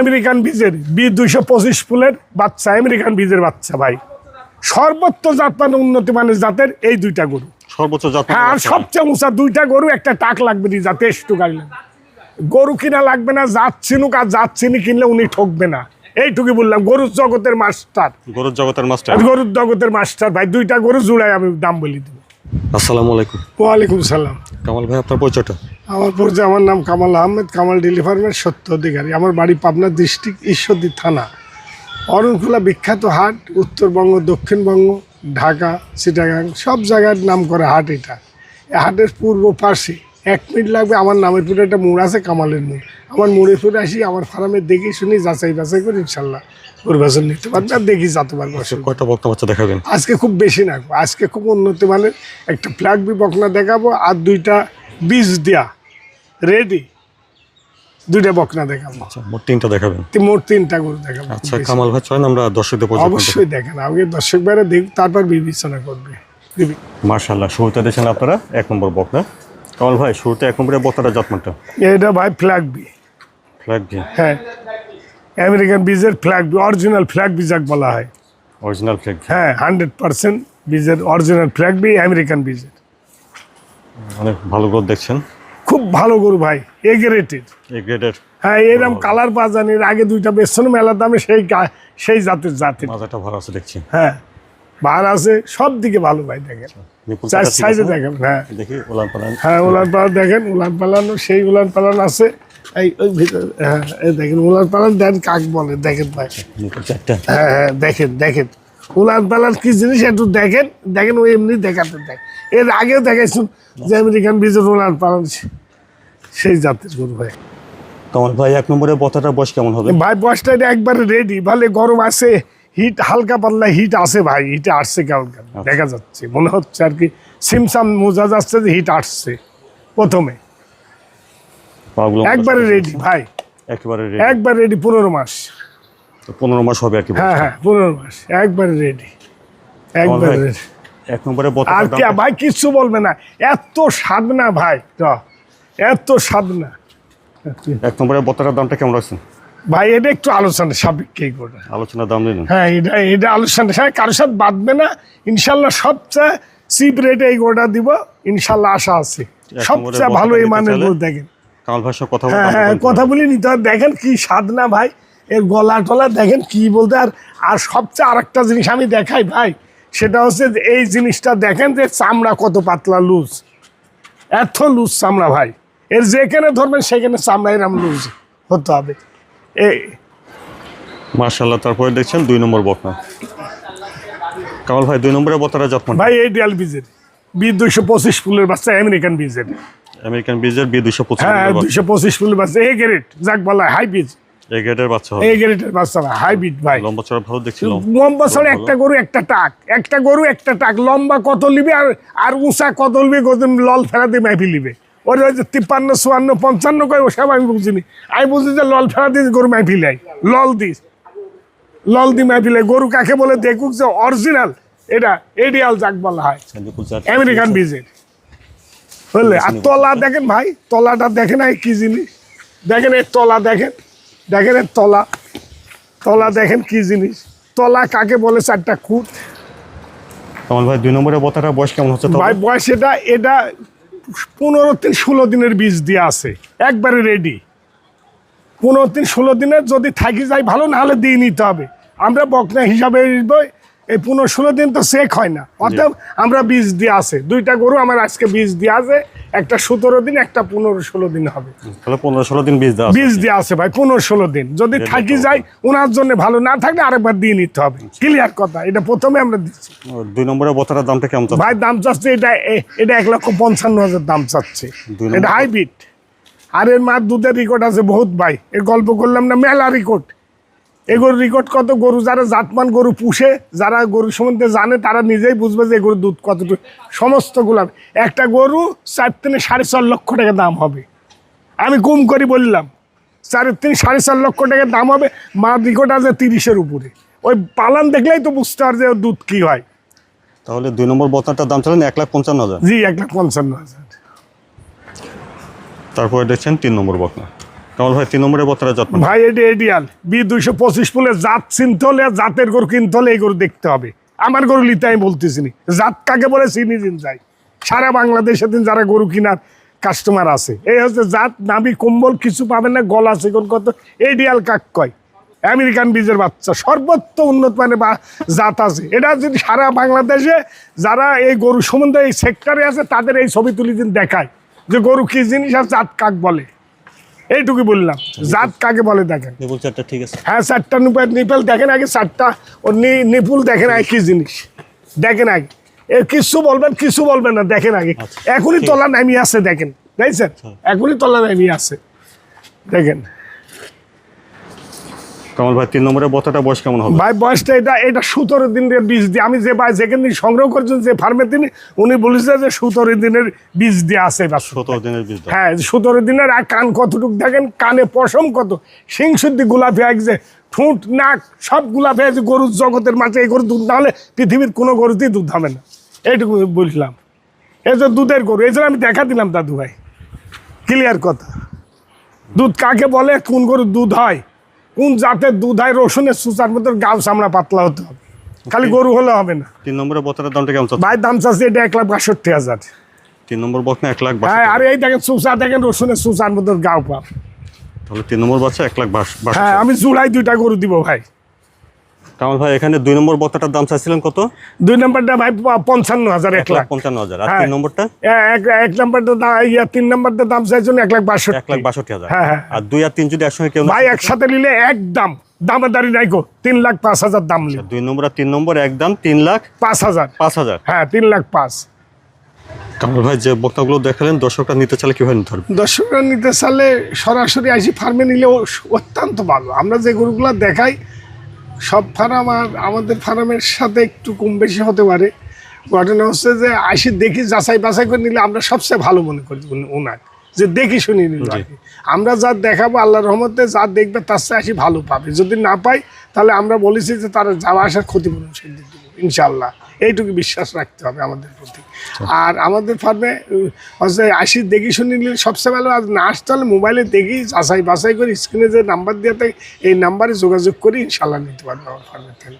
American বীজের B দুইশো পঁচিশ ফুলের বাচ্চা আমেরিকান বীজের বাচ্চা ভাই। সর্বোচ্চ জাতমান উন্নতি মানের জাতের এই দুইটা গরু। সর্বোচ্চ জাত হ্যাঁ আর সবচেয়ে উঁচা দুইটা গরু একটা টাক লাগবে নি যাতে একটু গাড়ি লাগবে। গরু কিনা লাগবে না জাত চিনুক আর জাত চিনি কিনলে উনি ঠকবে না। এইটুকুই বললাম গরুর জগতের মাস্টার। গরুর জগতের মাস্টার। গরুর জগতের মাস্টার ভাই দুইটা গরু জুড়াই আমি দাম বলি দেবো। আসসালামু আলাইকুম। ওয়ালাইকুম সালাম। কামাল ভাই আপনার পরিচয়টা? আমার পরিচয় আমার নাম কামাল আহমেদ কামাল ডেলি ফার্মের সত্য অধিকারী। আমার বাড়ি পাবনা ডিস্ট্রিক্ট ঈশ্বরদী থানা। অরণখোলা বিখ্যাত হাট উত্তরবঙ্গ দক্ষিণবঙ্গ ঢাকা চিটাগাং সব জায়গার নাম করে হাট এটা। এই হাটের পূর্ব পাশে এক মিনিট লাগবে আমার নামের পুরে একটা মোড় আছে কামালের মোড়। আমার মোড়ে ফুরে আসি আমার ফার্মে দেখি শুনি যাচাই বাছাই করি ইনশাল্লাহ পরিবেশন নিতে পারবে আর দেখি যাতে পারব আচ্ছা, কয়টা বক্তা বাচ্চা দেখাবেন? আজকে খুব বেশি না আজকে খুব উন্নত মানের একটা ফ্ল্যাগ বি বকনা দেখাবো আর দুইটা বীজ দেয়া। রেডি দুইটা বকনা দেখাবো। আচ্ছা মোট তিনটা দেখাবেন। মোট তিনটা গরু দেখাবো। খুব আচ্ছা কামাল ভাই চলেন আমরা দর্শকদের পরিচয় অবশ্যই দেখেন আগে দর্শক বাইরে দেখ তারপর বিবেচনা করবে। মার্শাল্লাহ শুরুতে দেখছেন আপনারা এক নম্বর বকনা। কামাল ভাই শুরুতে এক নম্বরের বক্তাটা জাতমানটা। এটা ভাই ফ্ল্যাগ বি ফ্ল্যাগ ভি হ্যাঁ। আমেরিকান বীজের flag B original flag B যাক বলা হয়। অরিজিনাল ফ্ল্যাগ হ্যাঁ হান্ড্রেড পার্সেন্ট বীজের অরিজিনাল ফ্ল্যাগ বি আমেরিকান বীজের অনেক ভালো গ্রোথ দেখছেন। ভালো গরু ভাই এ গ্রেডের হ্যাঁ এরকম কালার বাজানির আগে দুইটা বেসন মেলার দামে সেই সেই জাতের জাতের। মাজাটা ভালো আছে দেখছি। হ্যাঁ বার আছে সব দিকে ভালো ভাই দেখেন। চার সাইজে দেখেন হ্যাঁ। দেখি পালান। হ্যাঁ উলান পালান দেখেন উলান পালানো সেই উলান পালান আছে। এই ওই ভিতরে হ্যাঁ এই দেখেন উলান পালান দেন কাক বলে দেখেন ভাই। হ্যাঁ হ্যাঁ দেখেন দেখেন। উলান পালান কি জিনিস একটু দেখেন দেখেন ওই এমনি দেখাতে দেখ এর আগেও দেখাইছুন যে আমেরিকান বীজের উলান পালান। সেই জাতের গরু ভাই। কামাল ভাই এক নম্বরের বক্তাটার বয়স কেমন হবে? ভাই এটা একবারে রেডি ভালো গরম আছে হিট হালকা পাতলা হিট আছে ভাই হিটে আসছে কেমন কেমন দেখা যাচ্ছে। মনে হচ্ছে আর কি সিমসাম মোজা যাচ্ছে যে হিট আসছে প্রথমে। একবারে রেডি ভাই। একেবারে। একবার রেডি পনেরো মাস। পনেরো মাস হবে আর কি হ্যাঁ হ্যাঁ পনেরো মাস। একবারে রেডি একবারে ready। এক নম্বরের আর কি ভাই কিচ্ছু বলবে না। এত স্বাদ না ভাই চ, এত স্বাদ না এক নম্বরের বক্তাটার দামটা কেমন রাখছেন ভাই এটা একটু আলোচনা সাপেক্ষে করে আলোচনার দাম দিলেন হ্যাঁ এটা এটা আলোচনা হ্যাঁ কারোর সাথে বাঁধবে না। ইনশাল্লাহ সবচেয়ে চিপ রেটে এই গোটা দিব। ইনশাল্লাহ আশা আছে। সবচেয়ে ভালো এই মানের গরু দেখেন। কামাল সাথে কথা হ্যাঁ হ্যাঁ কথা বলি নিতে হবে। দেখেন কি স্বাদ না ভাই। এর গলা টলা দেখেন কি বলতে আর আর সবচেয়ে আরেকটা জিনিস আমি দেখাই ভাই। সেটা হচ্ছে এই জিনিসটা দেখেন যে চামড়া কত পাতলা লুজ এত লুজ চামড়া ভাই। এর যেখানে ধরবেন সেখানে চামড়া এরম লুজ হতে হবে। এই মার্শাল্লাহ তারপরে দেখছেন দুই নম্বর বকনা কামাল ভাই দুই নম্বরের বক্তাটা যত্ন ভাই এই ডিয়াল বীজের। বি দুইশো পঁচিশ ফুলের বাচ্চা আমেরিকান বীজের। আমেরিকান বীজের বি দুইশো পঁচিশ হ্যাঁ দুইশো পঁচিশ ফুলের বাচ্চা এ গ্রেড যাক বলা হাই বীজ। এই গ্রেডের বাচ্চা এ গ্রেডের বাচ্চা হাইব্রিড ভাই। লম্বা চড়া ভালো দেখছিল লম্বা। ছড়ে একটা গরু একটা টাক। একটা গরু একটা টাক। লম্বা কত লিবে আর আর উঁচা কত লিবে কত লল ফেরাতে মাইফি লিবে। ওর ওই যে তিপ্পান্ন চুয়ান্ন পঞ্চান্ন কয় ওসব আমি বুঝিনি। আমি বুঝি যে লল দিস গরু মাইফি লাই লল দিস। লল দি মাইফি লাই গরু কাকে বলে দেখুক যে অরিজিনাল এটা এডিয়াল যাক বলা হয়। আমেরিকান বীজের বুঝলে আর তলা দেখেন ভাই তলাটা দেখেন এই কি জিনিস। দেখেন এর তলা দেখেন দেখেন এর তলা। তলা দেখেন কি জিনিস। তলা কাকে বলে চারটা খুঁট? কামাল ভাই দুই নম্বরের বক্তাটার বয়স কেমন হচ্ছে ভাই বয়স এটা এটা পনেরো দিন ষোলো দিনের বীজ দিয়ে আছে, একবারে রেডি পনেরো দিন ষোলো দিনের যদি থাকি যায় ভালো, নাহলে দিয়ে নিতে হবে। আমরা বকনা হিসাবে এই পনেরো ষোলো দিন তো চেক হয় না। অর্থাৎ আমরা বীজ দিয়ে আছে। দুইটা গরু আমার আজকে বীজ দিয়ে আছে একটা সতেরো দিন একটা পনেরো ষোলো দিন হবে। তাহলে পনেরো ষোলো দিন বীজ দেওয়া বীজ দিয়ে আছে ভাই পনেরো ষোলো দিন। যদি থাকি যায় ওনার জন্য ভালো না থাকলে আরেকবার দিয়ে নিতে হবে। ক্লিয়ার কথা এটা প্রথমে আমরা দিচ্ছি। দুই নম্বরে বক্তাটার দামটা কেমন ভাই দাম চাচ্ছে এটা এটা এক লক্ষ পঞ্চান্ন হাজার দাম চাচ্ছে। এটা হাইব্রিড আর এর মার দুধের রেকর্ড আছে বহুত ভাই। এর গল্প করলাম না মেলা রেকর্ড এগুলোর রেকর্ড কত? গরু যারা জাতমান গরু পুষে যারা গরু সম্বন্ধে জানে তারা নিজেই বুঝবে যে এগুলোর দুধ কতটুকু। সমস্ত গুলাম একটা গরু চার তিনে সাড়ে চার লক্ষ টাকা দাম হবে। আমি কম করি বললাম চার তিন সাড়ে চার লক্ষ টাকা দাম হবে মা রেকর্ড আছে তিরিশের উপরে। ওই পালান দেখলেই তো বুঝতে পার যে দুধ কী হয়। তাহলে দুই নম্বর বক্তাটার দাম চলেন এক লাখ পঞ্চান্ন হাজার। জি এক লাখ পঞ্চান্ন হাজার। তারপরে দেখছেন তিন নম্বর বকনা কামাল ভাই ভাই, এটি এডিয়াল বি দুইশো পঁচিশ ফুলে জাত চিনতে হলে, জাতের গরু কিনতে হলে এই গরু দেখতে হবে। আমার গরু নিতে আমি বলতেছি জাত কাকে বলে চিনি দিন যাই সারা বাংলাদেশে দিন যারা গরু কেনার কাস্টমার আছে। এই হচ্ছে জাত নাবি কম্বল, কিছু পাবেন না, গলা, চিকন কত। এডিয়াল কাক কয়? আমেরিকান বীজের বাচ্চা। সর্বোচ্চ উন্নত মানের জাত আছে। এটা যদি সারা বাংলাদেশে যারা এই গরু সম্বন্ধে এই সেক্টরে আছে, তাদের এই ছবি তুলি দিন দেখায়। যে গরু কি জিনিস আর জাত কাক বলে। এইটুকু বললাম। জাত কাকে বলে দেখেন? নিপুল চারটা ঠিক আছে। হ্যাঁ চারটা নিপুল নিপুল দেখেন আগে চারটা ও নিপুল দেখেন আগে কি জিনিস। দেখেন আগে। এ কিছু বলবেন কিছু বলবেন না দেখেন আগে। আচ্ছা, এখনই তলা নামিয়ে আছে দেখেন। তাই স্যার? এখনই তলা নামিয়ে আছে। দেখেন। কামাল ভাই তিন নম্বরের বত্তাটা বয়স কেমন হবে? ভাই বয়সটা এটা এটা সতেরো দিনের বীজ দিয়ে। আমি যে ভাই যেখান থেকে সংগ্রহ করছেন যে ফার্মের তিনি উনি বলেছে যে সতেরো দিনের বীজ দিয়ে আছে বাস সতেরো দিনের বীজ হ্যাঁ সতেরো দিনের আর কান কতটুকু দেখেন কানে পশম কত? সিং শুদ্ধি গোলাপি এক যে ঠুঁট নাক সব গোলাপি আছে গরুর জগতের মাঝে এই গরু দুধ না হলে পৃথিবীর কোনো গরুতেই দুধ হবে না। এইটুকু বললাম এই যে দুধের গরু এই আমি দেখা দিলাম দাদু ভাই। ক্লিয়ার কথা। দুধ কাকে বলে? কোন গরুর দুধ হয়? কোন জাতের দুধ হয় রসুনের সুচার মতো গাও চামড়া পাতলা হতে হবে? খালি গরু হলে হবে না। তিন নম্বরের বোতলের দামটা কেমন ভাই দাম চাচ্ছে এটা এক লাখ বাষট্টি হাজার। তিন নম্বর বকনা এক লাখ হ্যাঁ আর এই দেখেন সুচা দেখেন রসুনের সুচার মতো গাও পাব তাহলে তিন নম্বর বাচ্চা এক লাখ বাস হ্যাঁ আমি জুলাই দুইটা গরু দিব ভাই। কামাল ভাই এখানে দুই নম্বর বত্তাটার দাম চাইছিলেন কত? দুই নম্বরটা ভাই পঞ্চান্ন হাজার এক এক লাখ। পঞ্চান্ন হাজার। আর হ্যাঁ। তিন নম্বরটা? এক এক নম্বরটা ইয়া তিন নম্বরটা দাম চাইছেন এক লাখ বাষট্টি। এক লাখ বাষট্টি হাজার। হ্যাঁ, হ্যাঁ। আর দুই আর তিন যদি একসঙ্গে কেউ ভাই একসাথে নিলে এক দাম। দামাদারি নাই গো। তিন লাখ পাঁচ হাজার দাম দুই নম্বর আর তিন নম্বর একদম তিন লাখ পাঁচ হাজার। পাঁচ হাজার। হ্যাঁ তিন লাখ পাঁচ। কামাল ভাই যে বক্তাগুলো দেখালেন দর্শকরা নিতে চাইলে কীভাবে নিতে পারবে? দর্শকরা নিতে চাইলে সরাসরি আসি ফার্মে নিলে অত্যন্ত ভালো। আমরা যে গরুগুলো দেখাই সব ফার্ম আর আমাদের ফার্মের সাথে একটু কম বেশি হতে পারে। ঘটনা হচ্ছে যে আসি দেখি যাচাই বাছাই করে নিলে আমরা সবচেয়ে ভালো মনে করি ওনার যে দেখি শুনি নিল আমরা যা দেখাবো আল্লাহ রহমতে যা দেখবে তার চেয়ে আসি ভালো পাবে। যদি না পাই তাহলে আমরা বলেছি যে তারা যাওয়া আসার ক্ষতিপূরণ সে দিয়ে দেবো ইনশাল্লাহ এইটুকু বিশ্বাস রাখতে হবে আমাদের প্রতি। আর আমাদের ফার্মে আসি দেখি শুনি নিলে সবচেয়ে ভালো, আর না আসতে হলে মোবাইলে দেখি যাচাই বাছাই করি, স্ক্রিনে যে নাম্বার দেওয়া থাকে, এই নাম্বারে যোগাযোগ করি ইনশাল্লাহ নিতে পারব আমার ফার্মের থেকে।